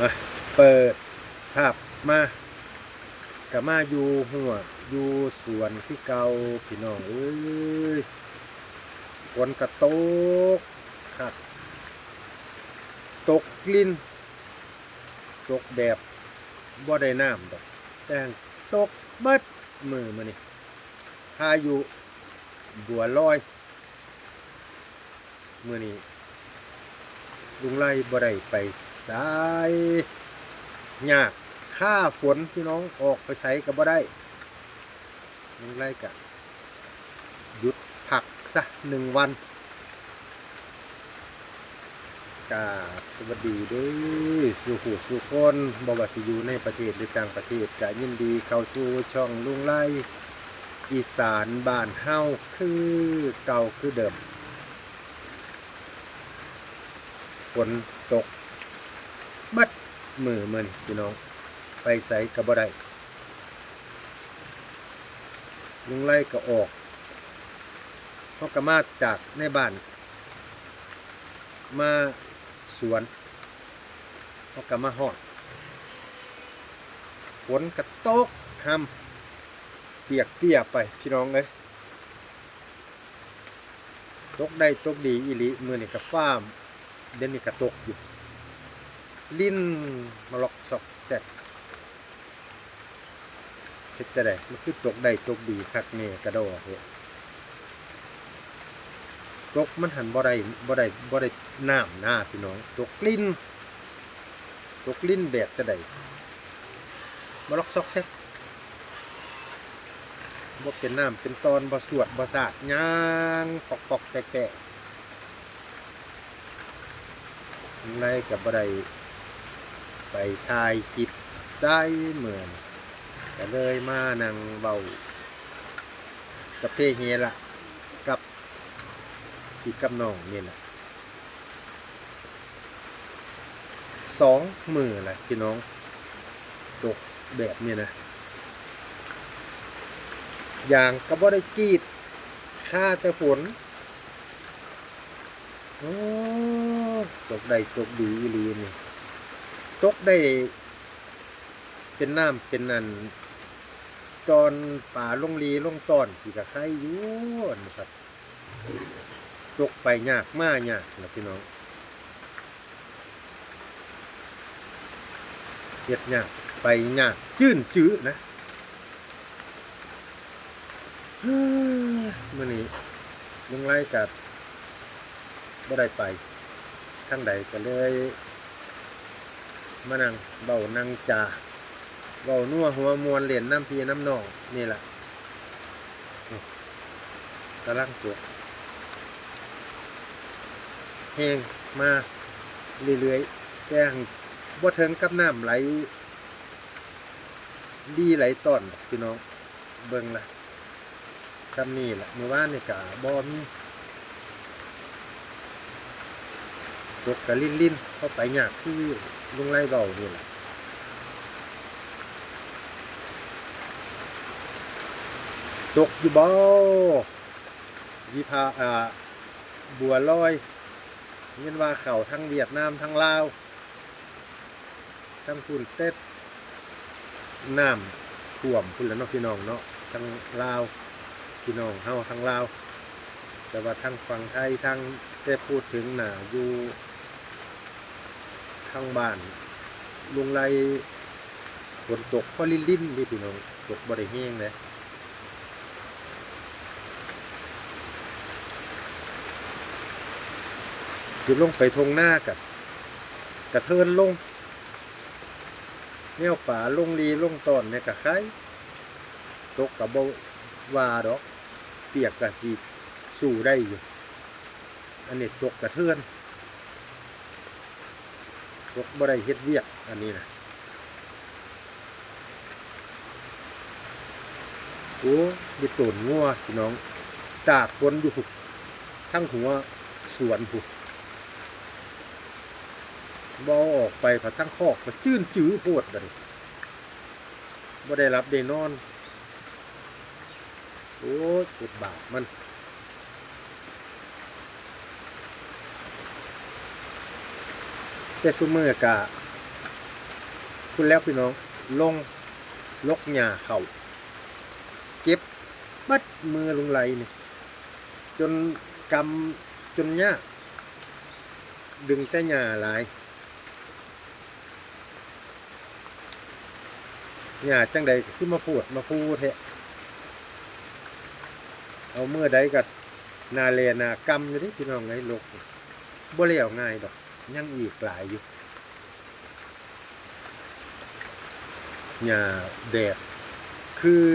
มาเปิดภาพมากับมาอยู่หัวอยู่สวนที่เก่าพี่น้องเอ้ยฝนกระตกครับตกกลิ้นตกแบบบ่ได้น้ำดอกแต่ตกเบิดมือมานี่พายุบัวลอย มือนี้ ลุงไล่บ่ได้ไปสายยากค่าฝนพี่น้องออกไปใส่ก็บ่ได้ลุงไล่กะหยุดพักซะหนึ่งวันกาสวัสดีด้อสู่ผู้สู่คนบวสิอยู่ในประเทศหรือต่างประเทศกะยินดีเข้าสู่ช่องลุงไล่อีสานบ้านเฮาคือเก่าคือเดิม ฝนตกบัดมือมันพี่น้อง ไปใส่กระบ่ได้ลุงไล่ก็ออกเขาก็มาจากในบ้าน มาสวนเขาก็มาหอดฝนกระตกทำเปียกเปียกไปพี่น้องเลยตกได้ตกดีอีหลีมือนี่กับฟ้าม เดี๋ยวนี้กระตกอยู่ ลิ้นมาล็อกซอกแซกเฮ็ดจะได้มันคือตกได้ตกดีคักแม่กระโดดเฮ็ดตกมันหันบ่ได้บ่ได้บ่ได้น้ำหน้าพี่น้องตกลิ้นตกลิ้นแบบจะได้มาล็อกซอกแซกบ่เป็นน้ำเป็นตอนบ่สวดบ่สาดย่างปอกปอกๆแตกๆ ไรกับอะไรไปทายจิบใจเหมือนก็เลยมานั่งเบาสะเพเฮละกับพี่กับน้องนี่แหละสองมือแหละพี่น้องตกแบบนี้นะอย่างก็บ่ได้กีดค่าแต่ฝนโอ้ ตกได้ตกดีอีหลีนี่ตกได้ เป็นน้ำเป็นนันตอนป่าลงลีลงตอนสิกะไข่อยู่นะครับตกไปยากมากยากนะพี่น้องเฮ็ดยากไปยากจื้นจื้อนะเฮ้ยมื่อนี้ลุงไล่กับบ่ได้ไป ทางใดก็เลยมานั่งเบานั่งจ่าเบานัวหัวมวนเหรียญน้ำพีน้ำนองนี่แหละนี่กำลังตกแห้งมาเรื่อยๆแต่หั้นบ่ถึงกับน้ำไหลดีไหลต้อนพี่น้องเบิ่งละคำนี้แหละเมื่อวานนี่กะบ่มี ตกกะลิ้นลิ้นเข้าไปยากคือลุงไล่เบานี่แหละตกอยู่บ่วิภาอ่าบัวลอยเงินว่าเข่าทั้งเวียดนามทั้งลาวทั้งพุ่นเต็ดน้ำท่วมพุ่นแล้วเนาะพี่น้องเนาะทั้งลาวพี่น้องเฮาทั้งลาวแต่ว่าทั้งฝั่งไทยทั้งได้พูดถึงหนาอยู่ ข้างบ้าน ลุงไรฝนตกพอลิ่นลิ่นนี่พี่น้องตกบ่ได้แห้งเลยหยุดลงไปทงหน้ากับกระเทินลงแนวป่าลงรีลงตอนเนี่ยกับใครตกกับบ่ว่าดอก เปียกกับสีสู่ได้อยู่ อันนี้ตกกระเทือน ยกบ่ได้เฮ็ดเวียกอันนี้นะโอ้ดิตูนงัวพี่น้องตากฝนอยู่พุทั้งหัวสวนพุบอออกไปผัดทั้งคอกก็จื้นจื้อโพดเลยบ่ได้รับได้นอน โอ้ยเจ็บบาปมัน แต่ซุมือกะคุณแล้วพี่น้อง ลงลกหญ้าเขาเก็บบัดมือลงไหลนี่จนกำจนยาดึงแต่หญ้าหลายหญ้าจังใดก็คือมาพูดมาพูดแทะเอาเมื่อใดกับนาเลนากำอยู่ที่พี่น้องไงลกบ่เลี้ยวง่ายดอก ยังอีกหลายอยู่หญ้าแดดคือ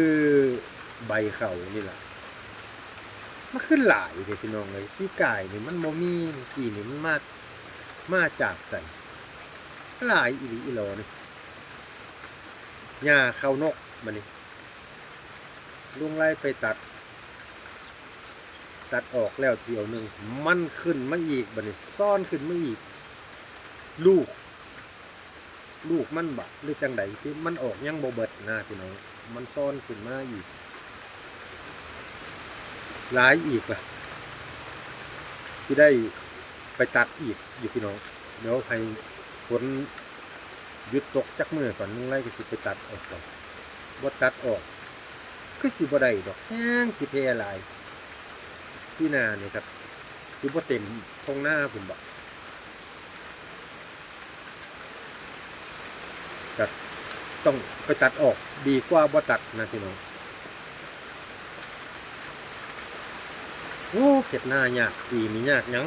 ใบเขานี่แหละมันขึ้นหลายเลยพี่น้องเลยพี่กายนี่มันโมมีกี่นี่มันมามาจากใส่หลายอีหลีอีหลอนี่หญ้าเขานกมานี่ลุงไล่ไปตัด ตัดออกแล้วเที่ยวหนึ่งมันขึ้นมาอีกบัดนี้ซ่อนขึ้นมาอีก ลูก ลูกมันบะหรือจังใดที่มันออกยังโบเบิดนะพี่น้องมันซ่อนขึ้นมาอีก หลายอีกล่ะสิได้ไปตัดอีกอยู่พี่น้องเดี๋ยวให้ฝนหยุดตกจักมือก่อนนุ่งไล่ก็สิไปตัดออกก่อนบ่ตัดออกคือสิบ่ได้ดอกแห้งสิเพลายที่นาเนี่ยครับสิบ่เต็มทงหน้าผมบอก ก็ต้องไปตัดออกดีกว่าบ่ตัดนะพี่น้องโอ้เก็บหน้ายากปีนี้ยากหยัง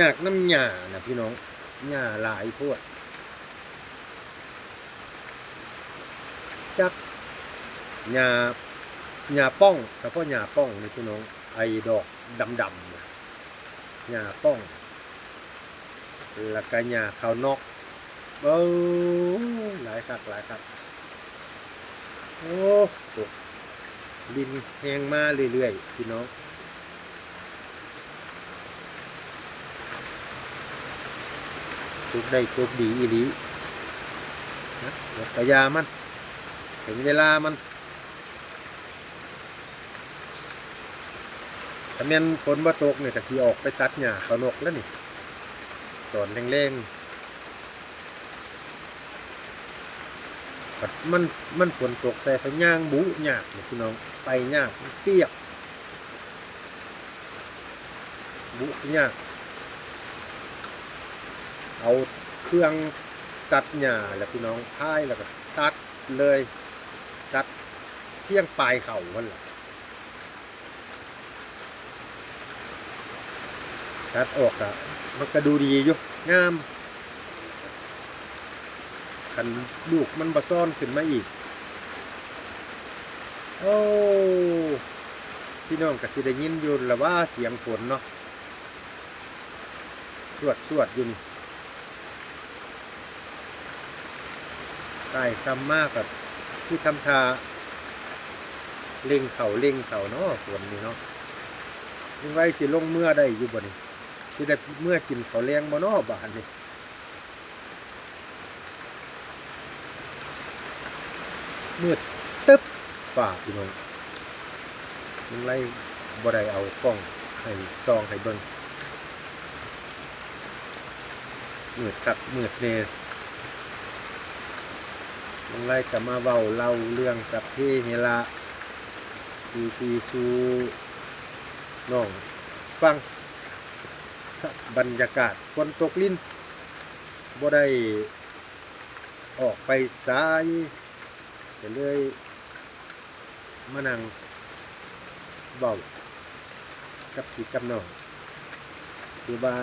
ยากน้ำหญ้านะพี่น้องหญ้าหลายพวดจักหญ้าหญ้าป้องเฉพาะหญ้าป้องนี่พี่น้องไอ้ดอกดำๆนะหญ้าป้องแล้วก็หญ้าขาวนอก เอ้หลายคักหลายคักโอ้โหดินแห้งมาเรื่อยๆพี่น้องทุกได้ทุกดีอีหลีนะเดี๋ยามัน ถึงเวลามันถ้าแม่นฝนบ่ตกเนี่ยก็สิออกไปตัดหญ้าเขานกแล้วนี่ตอนแรงๆบัด มันมันฝนตกใส่พย่างบุหยากนี่พี่น้องไปยากเปียกบุหยากเอาเครื่องตัดหญ้าแล้วพี่น้องพายแล้วก็ตัดเลย ตัดเพียงปลายเข่ามันแหละตัดออกอะมันก็ดูดีอยู่งาม คันลูกมันบะซ่อนขึ้นมาอีก โอ้พี่น้องก็สิได้ยินอยู่ละว่าเสียงฝนเนาะสวดสวดอยู่นี่ใต้คำมากกับที่ทำทาเล็งเข่าเล็งเข่าเนาะฝนนี่เนาะยังไว้สิลงเมื่อได้อยู่บ่นี่สิได้เมื่อกินเขาแรงบ่เนาะบานนี่ มืดตึ๊บฝ่าพี่น้องยังไล่บ่ได้เอากล้องให้ซองให้เบิ่งมืดคักมืดแน่ลงไล่กับมาเว้าเล่าเรื่องกับพี่เฮละทีทีซูน้องฟังสะบรรยากาศฝนตกลิ้นบ่ได้ออกไปสาย ก็เลยมานั่งเว้ากับพี่กับน้องคือว่า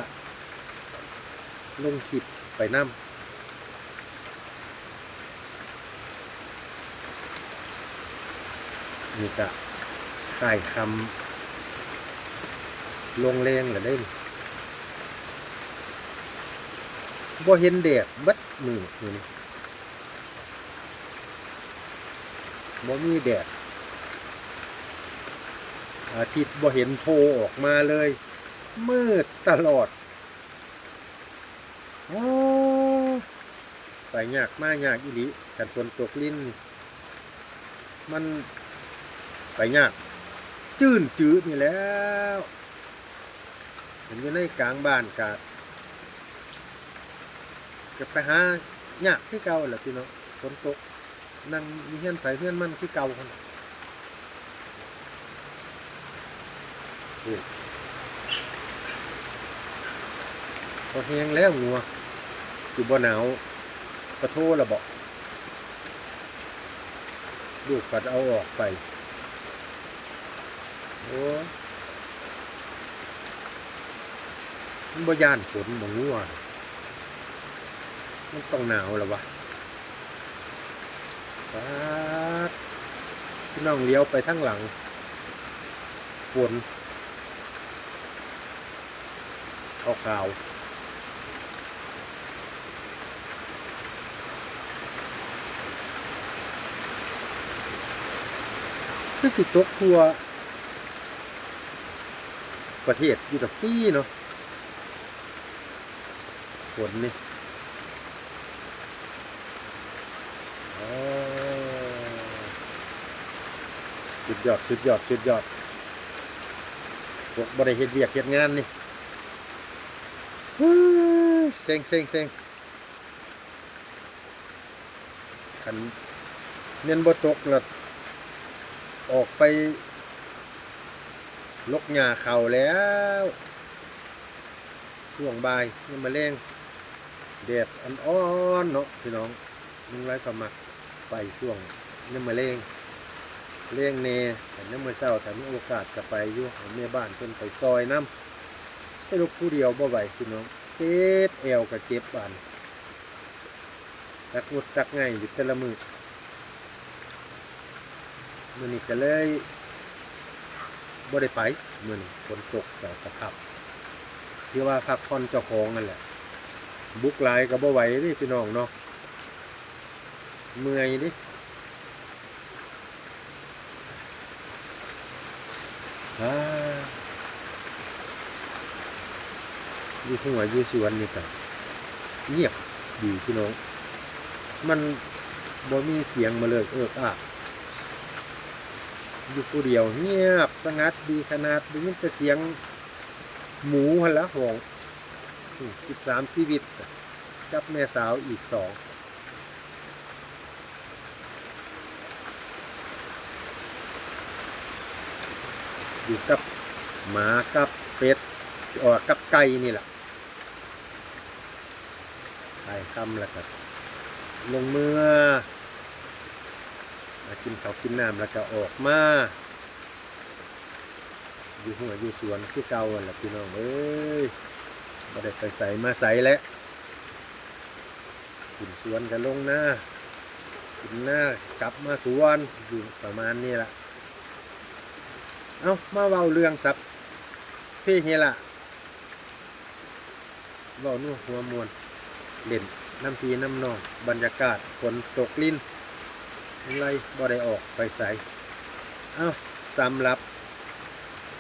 ลงคลิปไปน้ำนี่ก็ใส่คำลงแรงเหรือได้นี่บ่เห็นแดดเบัดมือมือนี่ บ่มีแดดอาทิตย์บ่เห็นโผล่ออกมาเลย มืดตลอดโอ้ไปยากมากยากอีหลีกันฝนตกลิ้น มันไปยาก จื้นจืดนี่แล้วเห็นอยู่ในกลางบ้านกาดก็ไปหายากที่เก่าแหละพี่น้องฝนตก นั่งมีเฮือนไผเฮือนมันที่เก่าคนพอแห้งแล้วงัวสิบ่หนาวกระโทละบอกลูกกัดเอาออกไปโอ้ยมันบ่ย่านฝนบ่งัวมันต้องหนาวแล้ววะป๊าด พี่น้องเลี้ยวไปทางหลังฝนขาวขาวๆคือสิตกทัวประเทศอยู่กับพี่เนาะฝนนี่ สุดยอดสุดยอดสุดยอดพวกบริเฮ็ดเวียกเฮ็ดงานนี่เซ็งเซ็งเซ็งคันเน้นบ่ตกแล้วออกไป ลกหญ้าเข่าแล้ว ช่วงบ่ายยังมาแรงแดดอ่อนๆเนาะพี่น้องมึงไรก็มักไปช่วงยังมาแรง เลี้ยงเนแต่ยังมาเศร้าแต่มีโอกาสจะไปอยู่ให้แม่บ้านเพิ่นไปซอยน้ำให้ลูกผู้เดียวบ่ไหวพี่น้องเจ็บแอวกับเจ็บบานตักมุดตักไงอยู่แต่ละมือมันนี่ก็เลยบ่ได้ไปมือนี้ฝนตกแต่สภาพที่ว่าพักผ่อนเจ้าของนั่นแหละ บุกหลายก็บ่ไหวเดิพี่น้องเนาะเมื่อยดิ อ่าอยู่หัวอยู่สวนนี่ก็เงียบดีพี่น้อง มันบ่มีเสียงมาเลยเอิกอักอยู่ผู้เดียวเงียบสงัดดีขนาดได้ยินแต่เสียงหมูหันละหองสิบสามชีวิตกับแม่สาวอีกสอง อยู่กับหมากับเป็ดออกกับไก่นี่แหละไปคำแล้วครับลงเมือมากินข้าวกินน้ำแล้วก็ออกมา อยู่หัวอยู่สวนคือเก่าแหละพี่น้องเอ้ยมาได้ไปใส่มาใส่แล้วกินสวนกันลงหน้ากินหน้ากลับมาสวนอยู่ประมาณนี้แหละ เอามาเว้าเรื่องสับพี่เฮล่ะเว้านู่หัวมวนเล่นน้ำพีน้ำนองบรรยากาศฝนตกลิ้นไรบ่ได้ออกไปใส่เอาสำหรับ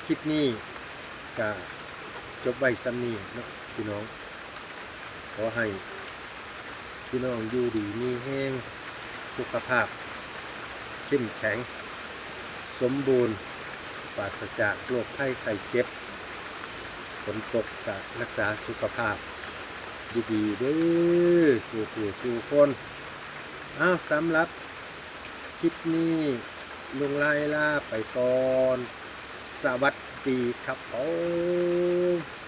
คลิปนี้ก็จบไว้ซ้ำนี้นะพี่น้อง ขอให้พี่น้องอยู่ดีมีแห้งสุขภาพเข้มแข็ง สมบูรณ์ ปราศจากโรคไข้ไข้เจ็บฝนตกก็รักษาสุขภาพ ดีๆเด้อสู่ผู้สู่คนอ้าวสำหรับคลิปนี้ลุงไล่ล่าไปก่อน สวัสดีครับผม